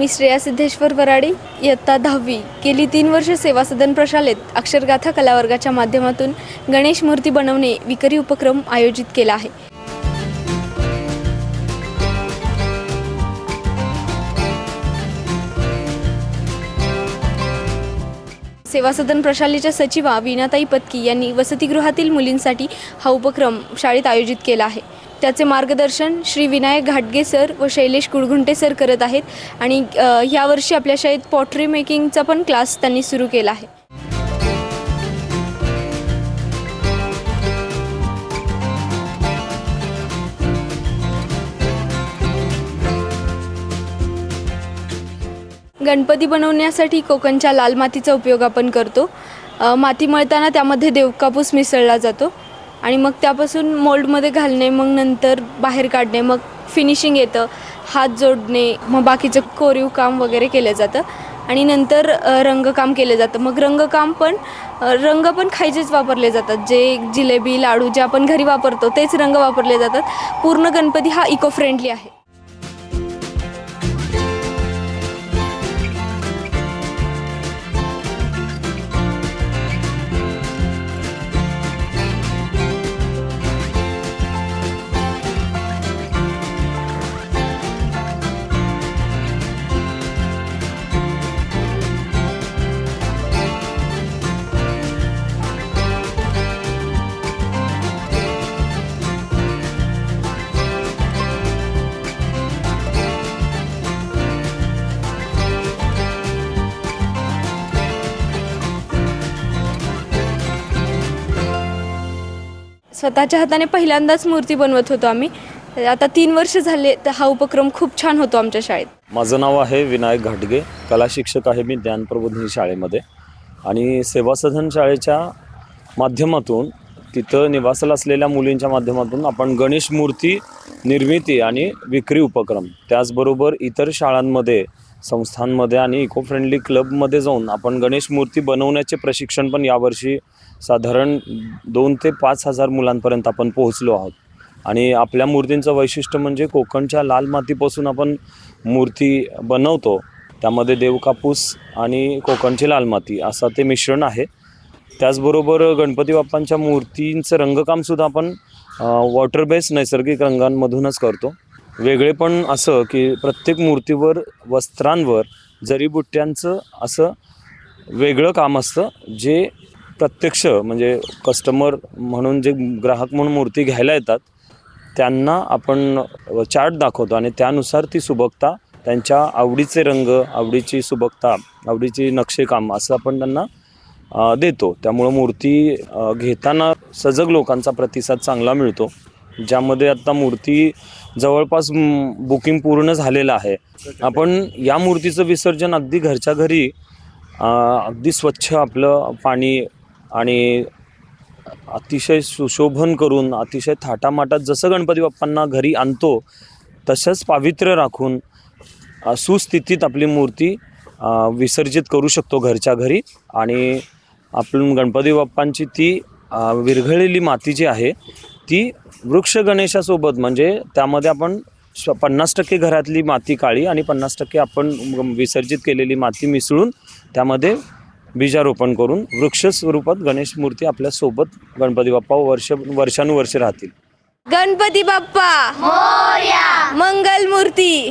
मी श्रेया सिद्धेश्वर वराडी इयत्ता दहावी. गेली तीन वर्ष सेवा सदन प्रशालेत अक्षरगाथा कलावर्गाच्या माध्यमातून गणेश मूर्ती बनवणे विकरी उपक्रम आयोजित केला आहे. सेवा सदन प्रशालेच्या सचिवा विनाताई पत्की यांनी वसतिगृहातील मुलींसाठी हा उपक्रम शाळेत आयोजित केला आहे. त्याचे मार्गदर्शन श्री विनायक घाटगे सर व शैलेश कुळघुंटे सर करत आहेत. आणि अ, यावर्षी आपल्या शाळेत पॉटरी मेकिंगचा पण क्लास त्यांनी सुरू केला आहे. गणपती बनवण्यासाठी कोकणच्या लाल मातीचा उपयोग आपण करतो. माती मळताना त्यामध्ये देवकापूस मिसळला जातो. आणि मग त्यापासून मोल्डमध्ये घालणे मग नंतर बाहेर काढणे मग फिनिशिंग येतं हात जोडणे मग बाकीचं कोरीव काम वगैरे केलं जातं. आणि नंतर रंगकाम केलं जातं. मग रंगकाम पण रंग पण खायचेच वापरले जातात. जे जिलेबी लाडू जे आपण घरी वापरतो तेच रंग वापरले जातात. पूर्ण गणपती हा इको फ्रेंडली आहे. स्वतःच्या हाताने पहिल्यांदाच मूर्ती बनवत होतो आम्ही. आता तीन वर्ष झाले तर हा उपक्रम खूप छान होतो आमच्या शाळेत. माझं नाव आहे विनायक घाटगे. कला शिक्षक आहे मी ज्ञानप्रबोधिनी शाळेमध्ये. आणि सेवासदन शाळेच्या माध्यमातून तिथं निवासाला असलेल्या मुलींच्या माध्यमातून आपण गणेश मूर्ती निर्मिती आणि विक्री उपक्रम त्याचबरोबर इतर शाळांमध्ये संस्थांमध्ये आणि इको फ्रेंडली क्लबमध्ये जाऊन आपण गणेश मूर्ती बनवण्याचे प्रशिक्षण पण यावर्षी साधारण दोन ते पाच हजार मुलांपर्यंत आपण पोहोचलो आहोत. आणि आपल्या मूर्तींचं वैशिष्ट्य म्हणजे कोकणच्या लाल मातीपासून आपण मूर्ती बनवतो त्यामध्ये देवकापूस आणि कोकणची लाल माती असं ते मिश्रण आहे. त्याचबरोबर गणपती बाप्पांच्या मूर्तींचं रंगकामसुद्धा आपण वॉटर बेस नैसर्गिक रंगांमधूनच करतो. वेगळे पण असं की प्रत्येक मूर्तीवर वस्त्रांवर जरीबुट्ट्यांचं असं वेगळं काम असतं जे प्रत्यक्ष म्हणजे कस्टमर म्हणून जे ग्राहक म्हणून मूर्ती घ्यायला येतात त्यांना आपण चार्ट दाखवतो आणि त्यानुसार ती सुबकता त्यांच्या आवडीचे रंग आवडीची सुबकता आवडीची नक्षीकाम असं आपण त्यांना देतो. त्यामुळं मूर्ती घेताना सजग लोकांचा प्रतिसाद चांगला मिळतो. ज्यामध्ये आत्ता मूर्ती जवळपास बुकिंग पूर्ण झालेलं आहे. आपण या मूर्तीचं विसर्जन अगदी घरच्या घरी अगदी स्वच्छ आपलं पाणी आणि अतिशय सुशोभन करून अतिशय थाटामाटात जसं गणपती बाप्पांना घरी आणतो तसंच पावित्र्य राखून सुस्थितीत आपली मूर्ती विसर्जित करू शकतो घरच्या घरी. आणि आपण गणपती बाप्पांची ती विरघळलेली माती जी आहे ती वृक्ष गणेशासोबत म्हणजे त्यामध्ये आपण श पन्नास टक्के घरातली माती काळी आणि पन्नास टक्के आपण विसर्जित केलेली माती मिसळून त्यामध्ये बीजारोपण करून वृक्ष स्वरूपात गणेश मूर्ती आपल्यासोबत गणपती बाप्पा वर्ष वर्षानुवर्षे राहतील. गणपती बाप्पा. मंगल मूर्ती.